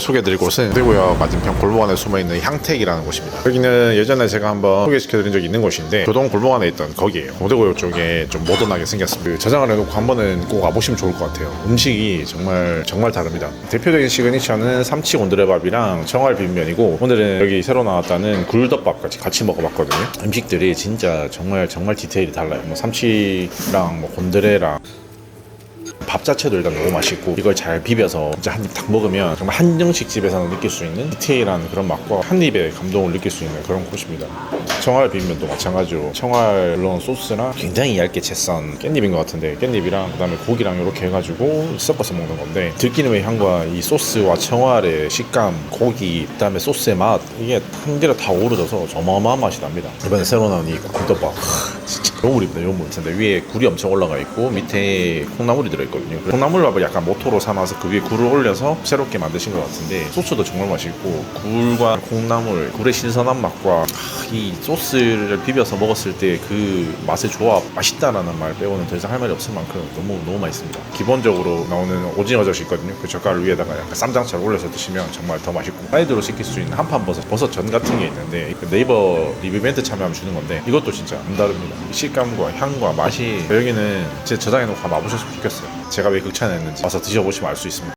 소개해드릴 곳은 대구역 맞은편 골목 안에 숨어있는 향택이라는 곳입니다. 여기는 예전에 제가 한번 소개시켜드린 적이 있는 곳인데 교동 골목 안에 있던 거기에요. 고대구역 쪽에 좀 모던하게 생겼습니다. 그 저장을 해놓고 한 번은 꼭 와보시면 좋을 것 같아요. 음식이 정말 정말 다릅니다. 대표적인 시그니처는 삼치 곤드레밥이랑 청알 비빔면이고 오늘은 여기 새로 나왔다는 굴덮밥까지 같이 먹어봤거든요. 음식들이 진짜 정말 정말 디테일이 달라요. 뭐 삼치랑 뭐 곤드레랑 밥 자체도 일단 너무 맛있고 이걸 잘 비벼서 진짜 한 입 딱 먹으면 정말 한정식 집에서는 느낄 수 있는 디테일한 그런 맛과 한 입의 감동을 느낄 수 있는 그런 곳입니다. 청알 비빔면도 마찬가지로 청알 물론 소스랑 굉장히 얇게 채썬 깻잎인 것 같은데 깻잎이랑 그다음에 고기랑 이렇게 해가지고 섞어서 먹는 건데 들기름의 향과 이 소스와 청알의 식감, 고기, 그다음에 소스의 맛 이게 한 개로 다 어우러져서 어마어마한 맛이 납니다. 이번에 새로 나온 이 진짜 요물입니다 요물 근데 위에 굴이 엄청 올라가 있고 밑에 콩나물이 들어있거든요. 콩나물밥을 약간 모토로 삼아서 그 위에 굴을 올려서 새롭게 만드신 것 같은데 소스도 정말 맛있고 굴과 콩나물 굴의 신선한 맛과 아, 이 소스를 비벼서 먹었을 때 그 맛의 조합 맛있다라는 말 빼고는 더 이상 할 말이 없을 만큼 너무 너무 맛있습니다. 기본적으로 나오는 오징어 젓이 있거든요. 그 젓갈을 위에다가 약간 쌈장처럼 올려서 드시면 정말 더 맛있고 사이드로 시킬 수 있는 한판 버섯 버섯 전 같은 게 있는데 그 네이버 리뷰 멘트 참여하면 주는 건데 이것도 진짜 안 다릅니다. 식감과 향과 맛이 여기는 제 저장해놓고 한번 와보셨으면 좋겠어요. 제가 왜 극찬했는지 와서 드셔보시면 알 수 있습니다